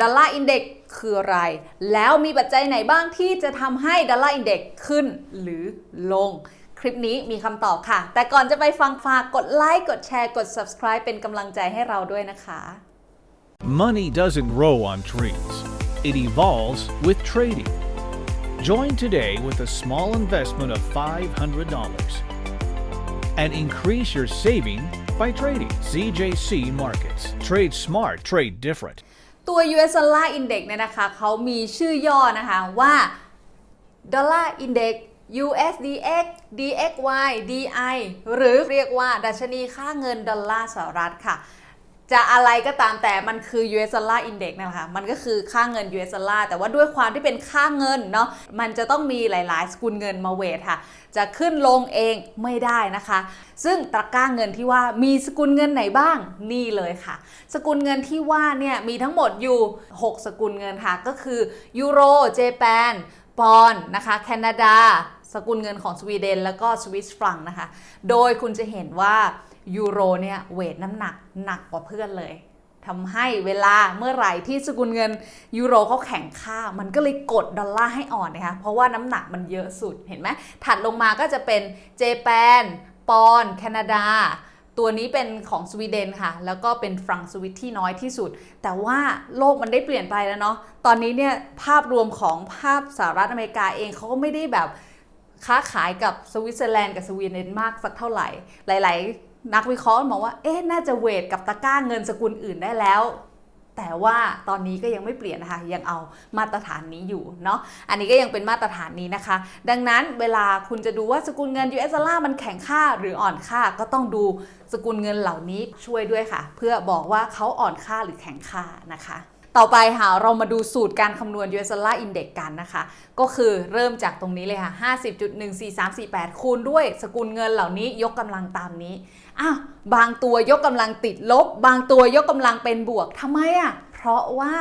ดอลลาร์อินเด็กคืออะไร แล้วมีปัจจัยไหนบ้างที่จะทำให้ดอลลาร์อินเด็กขึ้นหรือลง คลิปนี้มีคำตอบค่ะ แต่ก่อนจะไปฟังฝากกดไลค์ กดแชร์ กด subscribe เป็นกำลังใจให้เราด้วยนะคะ Money doesn't grow on trees, it evolves with trading. Join today with a small investment of $500 and increase your saving by trading. CJC Markets. Trade smart, trade different. ตัว US Dollar Index เนี่ยนะคะเขามีชื่อย่อนะคะว่า Dollar Index USDX DXY DI หรือเรียกว่าดัชนีค่าเงินดอลลาร์สหรัฐค่ะ จะอะไรก็ตามแต่มันคือ US Dollar Index นะคะมันก็คือค่าเงิน US Dollar แต่ว่าด้วยความที่เป็นค่าเงินเนาะมันจะต้องมีหลาย ๆ สกุลเงินมาเวทค่ะ จะขึ้นลงเองไม่ได้นะคะ ซึ่งตะกร้าเงินที่ว่ามีสกุลเงินไหนบ้างนี่เลยค่ะ สกุลเงินที่ว่าเนี่ยมีทั้งหมดอยู่ 6 สกุลเงินค่ะ ก็คือยูโรเจแปนปอนนะคะแคนาดา สกุลเงินของสวีเดน แล้วก็สวิสฟรังนะคะ โดยคุณจะเห็นว่ายูโรเนี่ยเวทน้ำหนักหนักกว่าเพื่อนเลยทำให้เวลาเมื่อไหร่ที่สกุลเงินยูโรเขาแข็งค่า มันก็เลยกดดอลลาร์ให้อ่อนนะคะเพราะว่าน้ำหนักมันเยอะสุดเห็นไหมถัดลงมาก็จะเป็นเจแปนปอนแคนาดา ตัวนี้เป็นของสวีเดนค่ะ แล้วก็เป็นฟรังสวิตที่น้อยที่สุด แต่ว่าโลกมันได้เปลี่ยนไปแล้วเนาะตอนนี้เนี่ยภาพรวมของภาพสหรัฐอเมริกาเองเขาก็ไม่ได้แบบ ค้าขายกับสวิตเซอร์แลนด์กับสวีเดนมากสักเท่าไหร่ หลาย ๆ นักวิเคราะห์มองว่าเอ๊ะน่าจะเวทกับตะก้าเงินสกุลอื่นได้แล้วแต่ว่าตอนนี้ก็ยังไม่เปลี่ยนนะคะยังเอามาตรฐานนี้อยู่เนาะอันนี้ก็ยังเป็นมาตรฐานนี้นะคะ ดังนั้นเวลาคุณจะดูว่าสกุลเงิน US ดอลลาร์มันแข็งค่าหรืออ่อนค่าก็ต้องดูสกุลเงินเหล่านี้ช่วยด้วยค่ะ เพื่อบอกว่าเขาอ่อนค่าหรือแข็งค่านะคะ ต่อไปค่ะเรามาดูสูตรการคำนวณ US Dollar Index กันนะคะ ก็คือเริ่มจากตรงนี้เลยค่ะ 50.14348 คูณด้วยสกุลเงินเหล่านี้ยกกำลังตามนี้อ้าวบางตัวยกกำลังติดลบ บางตัวยกกำลังเป็นบวกทำไมอะเพราะว่า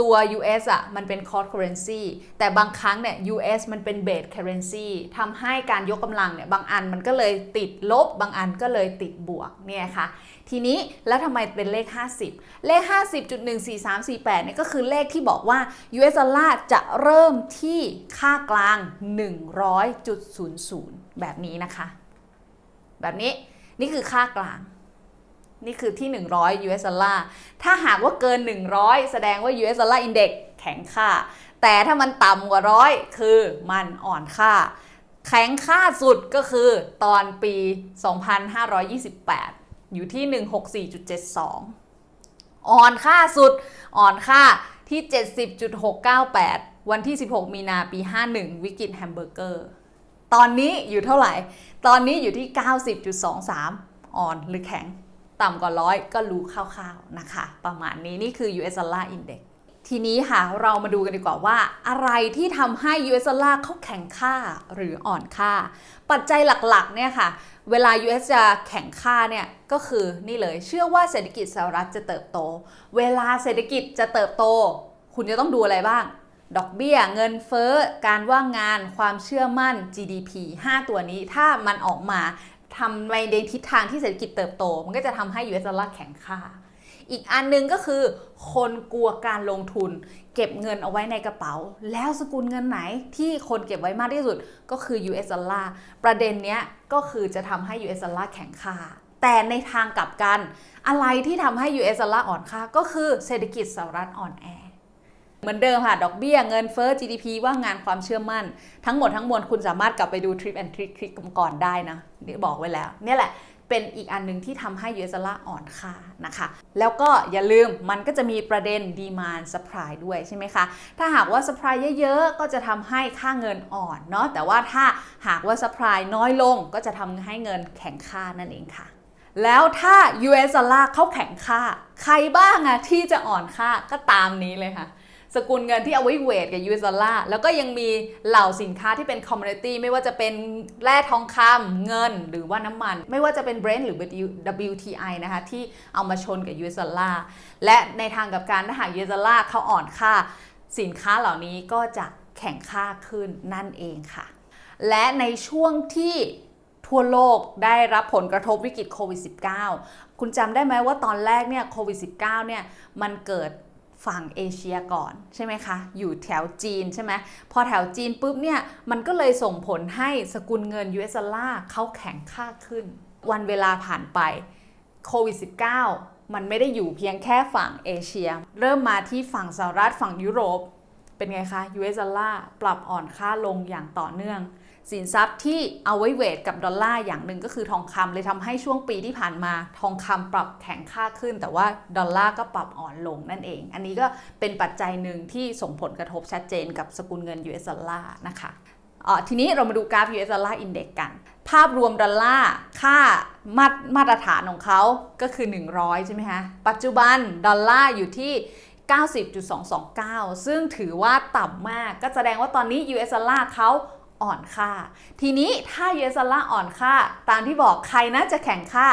ตัว US อะมันเป็น core currency แต่บางครั้งเนี่ย US มันเป็น base currency ทำให้การยกกำลังเนี่ยบางอันมันก็เลยติดลบ บางอันก็เลยติดบวกเนี่ยค่ะ ทีนี้แล้วทำไมเป็นเลข 50 เลข 50.14348เนี่ยก็คือเลขที่บอกว่า US ดอลลาร์จะเริ่มที่ค่ากลาง 100.00 แบบนี้นะคะ แบบนี้นี่คือค่ากลาง นี่คือที่ 100 US ดอลลาร์ถ้าหากว่าเกิน 100 แสดงว่า US ดอลลาร์อินเด็กแข็งค่า แต่ถ้ามันต่ำกว่าร้อยคือมันอ่อนค่า แข็งค่าสุดก็คือตอนปี 2528 อยู่ที่ 164.72 อ่อนค่าสุดอ่อนค่าที่ 70.698 วันที่ 16 มีนาปี 51 วิกฤตแฮมเบอร์เกอร์ ตอนนี้อยู่เท่าไหร่ ตอนนี้อยู่ที่ 90.23 อ่อนหรือแข็ง ต่ำกว่าร้อยก็รู้คร่าวๆนะคะ ประมาณนี้นี่คือ US Dollar Index ทีนี้ค่ะเรามาดูกันดีกว่าว่า อะไรที่ทำให้ US Dollar เขาแข็งค่าหรืออ่อนค่า ปัจจัยหลักๆเนี่ยค่ะ เวลา US จะแข็งค่าเนี่ยก็คือนี่เลยเชื่อว่าเศรษฐกิจสหรัฐจะเติบโต เวลาเศรษฐกิจจะเติบโต คุณจะต้องดูอะไรบ้าง ดอกเบี้ย เงินเฟ้อ การว่างงาน ความเชื่อมั่น GDP 5 ตัวนี้ถ้ามันออกมา ทำในทิศทางที่เศรษฐกิจเติบโต มันก็จะทำให้ US ดอลลาร์แข็งค่า อีกอันหนึงก็คือ คนกลัวการลงทุน เก็บเงินเอาไว้ในกระเป๋า แล้วสกุลเงินไหนที่คนเก็บไว้มากที่สุดก็คือ US ดอลลาร์ประเด็นเนี้ยก็คือจะทำให้ US ดอลลาร์แข็งค่า แต่ในทางกลับกัน อะไรที่ทำให้ US ดอลลาร์อ่อนค่าก็คือเศรษฐกิจสหรัฐอ่อนแอ เหมือนเดิมค่ะ ดอกเบี้ยเงินเฟ้อ GDP ว่างงานความเชื่อมั่น ทั้งหมดทั้งมวลคุณสามารถกลับไปดู Trip and Trick คลิกก่อนได้นะนี่บอกไว้แล้ว เนี่ยแหละเป็นอีกอันหนึ่งที่ทำให้ US ดอลลาร์อ่อนค่านะคะ แล้วก็อย่าลืมมันก็จะมีประเด็น demand supply ด้วยใช่ไหมคะ ถ้าหากว่า supply เยอะๆ ก็จะทำให้ค่าเงินอ่อนเนาะแต่ว่าถ้าหากว่า supply น้อยลงก็จะทำให้เงินแข็งค่านั่นเองค่ะ แล้วถ้า US ดอลลาร์เข้าแข็งค่า ใครบ้างอะที่จะอ่อนค่าก็ตามนี้เลยค่ะ สกุลเงินที่เอาไว้เวทกับ US ดอลลาร์แล้วก็ยังมีเหล่าสินค้าที่เป็น commodity ไม่ว่าจะเป็นแร่ทองคำเงินหรือว่าน้ำมัน ไม่ว่าจะเป็น Brent หรือ WTI นะคะที่เอามาชนกับ US ดอลลาร์และในทางกับการถ้าหาก US ดอลลาร์เขาอ่อนค่า สินค้าเหล่านี้ก็จะแข่งค่าขึ้นนั่นเองค่ะ และในช่วงที่ทั่วโลกได้รับผลกระทบวิกฤตโควิด -19 คุณจำได้ไหมว่าตอนแรกเนี่ยโควิด -19 เนี่ยมันเกิด ฝั่งเอเชียก่อนใช่ไหมคะ อยู่แถวจีนใช่ไหมพอแถวจีนปุ๊บเนี่ยมันก็เลยส่งผลให้สกุลเงิน US ดอลลาร์เขาแข็งค่าขึ้น วันเวลาผ่านไปโควิด -19 มันไม่ได้อยู่เพียงแค่ฝั่งเอเชีย เริ่มมาที่ฝั่งสหรัฐฝั่งยุโรป เป็นไงคะ US ดอลลาร์ปรับอ่อนค่าลงอย่างต่อเนื่อง สินทรัพย์ที่เอาไว้เวทกับดอลลาร์อย่างหนึ่งก็คือทองคำเลยทำให้ช่วงปีที่ผ่านมา ทองคำปรับแข็งค่าขึ้น แต่ว่าดอลลาร์ก็ปรับอ่อนลงนั่นเอง อันนี้ก็เป็นปัจจัยหนึ่งที่ส่งผลกระทบชัดเจนกับสกุลเงิน US ดอลลาร์นะคะทีนี้เรามาดูกราฟ US ดอลลาร์อินเด็กกัน ภาพรวมดอลลาร์ค่ามาตรมาตรฐานของเขาก็คือ 100 ใช่ไหมคะ ปัจจุบันดอลลาร์อยู่ที่ 90.229 ซึ่งถือว่าต่ำมาก ก็แสดงว่าตอนนี้ US ดอลลาร์เขา อ่อนค่า ทีนี้ถ้า US ดอลลาร์อ่อนค่า ตามที่บอกใครนะจะแข่งค่า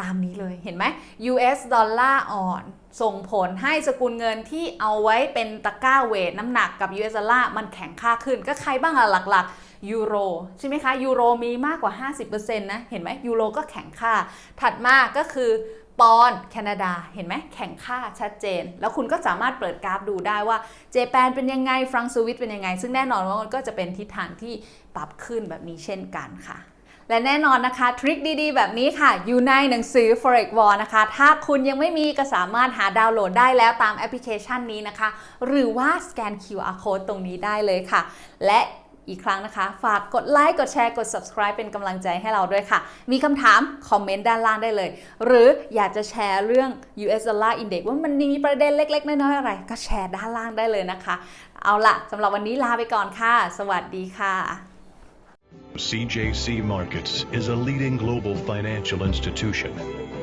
ตามนี้เลยเห็นไหม US ดอลลาร์อ่อน ส่งผลให้สกุลเงินที่เอาไว้เป็นตะกร้าเวทน้ำหนักกับ US ดอลลาร์มันแข็งค่าขึ้น ก็ใครบ้างอะหลักๆยูโรใช่ไหมคะยูโรมีมากกว่า 50%นะ เห็นไหมยูโรก็แข็งค่า ถัดมาก็คือ ปอนแคนาดาเห็นไหมแข่งค่าชัดเจน แล้วคุณก็สามารถเปิดกราฟดูได้ว่าเจแปนเป็นยังไงฟรังก์สวิตเป็นยังไง ซึ่งแน่นอนว่ามันก็จะเป็นทิศทางที่ปรับขึ้นแบบนี้เช่นกันค่ะและแน่นอนนะคะ ทริคดีๆ แบบนี้ค่ะ อยู่ในหนังสือ Forex War นะคะ ถ้าคุณยังไม่มีก็สามารถหาดาวน์โหลดได้แล้วตามแอปพลิเคชันนี้นะคะ หรือว่าสแกน QR code ตรงนี้ได้เลยค่ะ และ อีกครั้งนะคะ ฝากกดไลค์ กดแชร์ กด subscribe เป็นกำลังใจให้เราด้วยค่ะ มีคำถาม คอมเมนต์ด้านล่างได้เลย หรืออยากจะแชร์เรื่อง US Dollar Index ว่ามันมีประเด็นเล็ก ๆ น้อยๆอะไร ก็แชร์ด้านล่างได้เลยนะคะ เอาละสำหรับวันนี้ลาไปก่อนค่ะ สวัสดีค่ะ CJC Markets is a leading global financial institution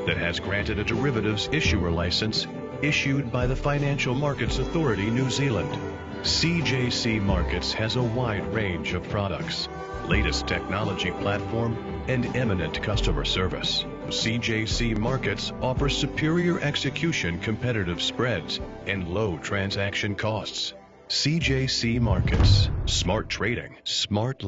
that has granted a derivatives issuer license issued by the Financial Markets Authority New Zealand. CJC Markets has a wide range of products, latest technology platform, and eminent customer service. CJC Markets offers superior execution competitive spreads and low transaction costs. CJC Markets. Smart trading. Smart life.